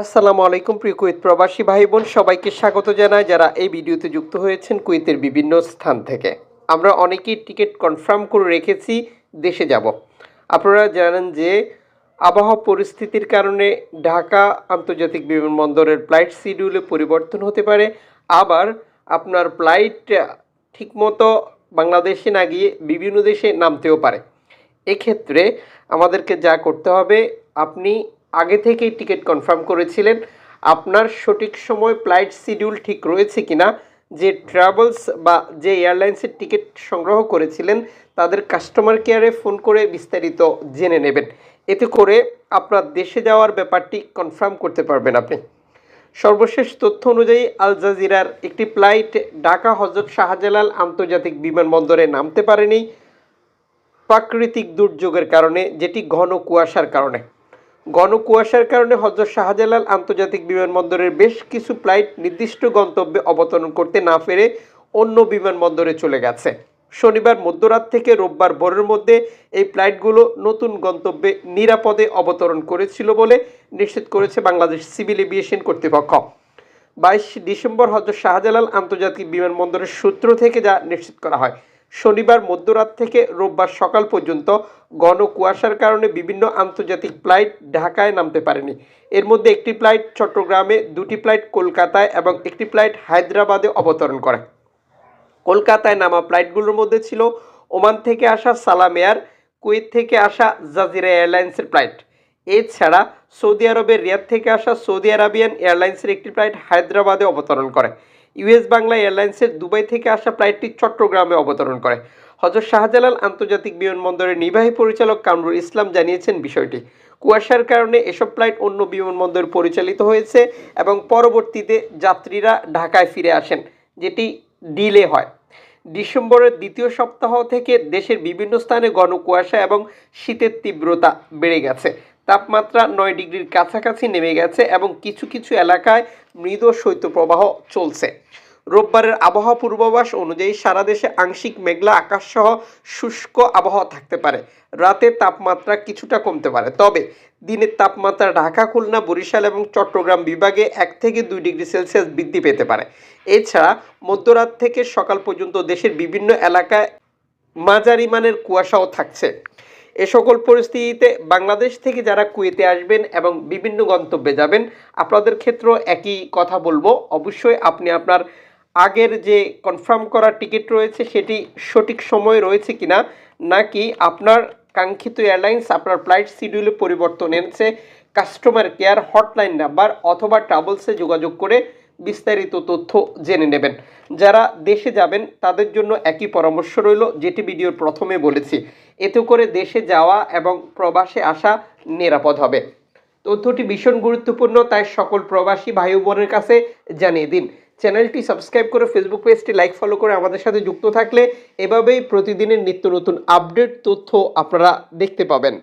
আসসালামু আলাইকুম, প্রিয় কুয়েত প্রবাসী ভাই বোন সবাইকে স্বাগত জানাই যারা এই ভিডিওতে যুক্ত হয়েছেন কুয়েতের বিভিন্ন স্থান থেকে। আমরা অনেকেই টিকিট কনফার্ম করে রেখেছি, দেশে যাব। আপনারা জানেন যে আবহাওয়া পরিস্থিতির কারণে ঢাকা আন্তর্জাতিক বিমানবন্দরের ফ্লাইট শিডিউলে পরিবর্তন হতে পারে। আবার আপনার ফ্লাইট ঠিকমতো বাংলাদেশে না গিয়ে বিভিন্ন দেশে নামতেও পারে। এক্ষেত্রে আমাদেরকে যা করতে হবে, আপনি আগে থেকেই টিকিট কনফার্ম করেছিলেন। আপনার সঠিক সময় ফ্লাইট শিডিউল ঠিক রয়েছে কিনা, যে ট্রাভেলস বা যে এয়ারলাইন্সের টিকিট সংগ্রহ করেছিলেন, তাদের কাস্টমার কেয়ারে ফোন করে বিস্তারিত জেনে নেবেন। এতে করে আপনার দেশে যাওয়ার ব্যাপারটি কনফার্ম করতে পারবেন আপনি। সর্বশেষ তথ্য অনুযায়ী আল জাজিরার একটি ফ্লাইট ঢাকা হজরত শাহজালাল আন্তর্জাতিক বিমানবন্দরে নামতে পারেনি। প্রাকৃতিক দুর্যোগের কারণে, যেটি ঘন কুয়াশার কারণে। ঘন কুয়াশার কারণে হজরত শাহজালাল আন্তর্জাতিক বিমানবন্দরের বেশ কিছু ফ্লাইট নির্দিষ্ট গন্তব্যে অবতরণ করতে না পেরে অন্য বিমানবন্দরে চলে গেছে। শনিবার মধ্যরাত থেকে রোববার ভোরের মধ্যে এই ফ্লাইটগুলো নতুন গন্তব্যে নিরাপদে অবতরণ করেছিল বলে নিশ্চিত করেছে বাংলাদেশ সিভিল এভিয়েশন কর্তৃপক্ষ। বাইশ ডিসেম্বর হজরত শাহজালাল আন্তর্জাতিক বিমানবন্দরের সূত্র থেকে যা নিশ্চিত করা হয় শনিবার মধ্যরাত থেকে রোববার সকাল পর্যন্ত ঘন কুয়াশার কারণে বিভিন্ন আন্তর্জাতিক ফ্লাইট ঢাকায় নামতে পারেনি। এর মধ্যে একটি ফ্লাইট চট্টগ্রামে, দুটি ফ্লাইট কলকাতায় এবং একটি ফ্লাইট হায়দ্রাবাদে অবতরণ করে। কলকাতায় নামা ফ্লাইটগুলোর মধ্যে ছিল ওমান থেকে আসা সালাম এয়ার, কুয়েত থেকে আসা জাজিরা এয়ারলাইন্সের ফ্লাইট। এছাড়া সৌদি আরবের রিয়াদ থেকে আসা সৌদি আরাবিয়ান এয়ারলাইন্সের একটি ফ্লাইট হায়দ্রাবাদে অবতরণ করে। ইউএস বাংলা এয়ারলাইন্সের দুবাই থেকে আসা ফ্লাইটটি চট্টগ্রামে অবতরণ করে। হজরত শাহজালাল আন্তর্জাতিক বিমানবন্দরের নির্বাহী পরিচালক কামরুল ইসলাম জানিয়েছেন বিষয়টি। কুয়াশার কারণে এসব ফ্লাইট অন্য বিমানবন্দর পরিচালিত হয়েছে এবং পরবর্তীতে যাত্রীরা ঢাকায় ফিরে আসেন, যেটি ডিলে হয়। ডিসেম্বরের দ্বিতীয় সপ্তাহ থেকে দেশের বিভিন্ন স্থানে ঘন কুয়াশা এবং শীতের তীব্রতা বেড়ে গেছে। তাপমাত্রা নয় ডিগ্রির কাছাকাছি নেমে গেছে এবং কিছু কিছু এলাকায় মৃদ শৈত্যপ্রবাহ চলছে। রোববারের আবহাওয়া পূর্বাভাস অনুযায়ী সারা দেশে আংশিক মেঘলা আকাশ সহ শুষ্ক আবহাওয়া থাকতে পারে। রাতে তাপমাত্রা কিছুটা কমতে পারে। তবে দিনের তাপমাত্রা ঢাকা, খুলনা, বরিশাল এবং চট্টগ্রাম বিভাগে এক থেকে দুই ডিগ্রি সেলসিয়াস বৃদ্ধি পেতে পারে। এছাড়া মধ্যরাত থেকে সকাল পর্যন্ত দেশের বিভিন্ন এলাকায় মাঝারি মানের কুয়াশাও থাকছে। এ সকল পরিস্থিতিতে বাংলাদেশ থেকে যারা কুয়েতে আসবেন এবং বিভিন্ন গন্তব্যে যাবেন, আপনাদের ক্ষেত্রেও একই কথা বলব। অবশ্যই আপনি আপনার আগের যে কনফার্ম করা টিকিট রয়েছে, সেটি সঠিক সময় রয়েছে কিনা, নাকি আপনার কাঙ্ক্ষিত এয়ারলাইন্স আপনার ফ্লাইট শিডিউলে পরিবর্তন এনেছে কাস্টমার কেয়ার হটলাইন নাম্বার অথবা ট্রাভেলসে যোগাযোগ করে বিস্তারিত তথ্য জেনে নেবেন। যারা দেশে যাবেন, তাদের জন্য একই পরামর্শ রইল, যেটি ভিডিওর প্রথমে বলেছি। এতে করে দেশে যাওয়া এবং প্রবাসে আসা নিরাপদ হবে। তথ্যটি ভীষণ গুরুত্বপূর্ণ, তাই সকল প্রবাসী ভাই বোনের কাছে জানিয়ে দিন। চ্যানেলটি সাবস্ক্রাইব করে ফেসবুক পেজটি লাইক, ফলো করে আমাদের সাথে যুক্ত থাকলে এভাবেই প্রতিদিনের নিত্য নতুন আপডেট, তথ্য আপনারা দেখতে পাবেন।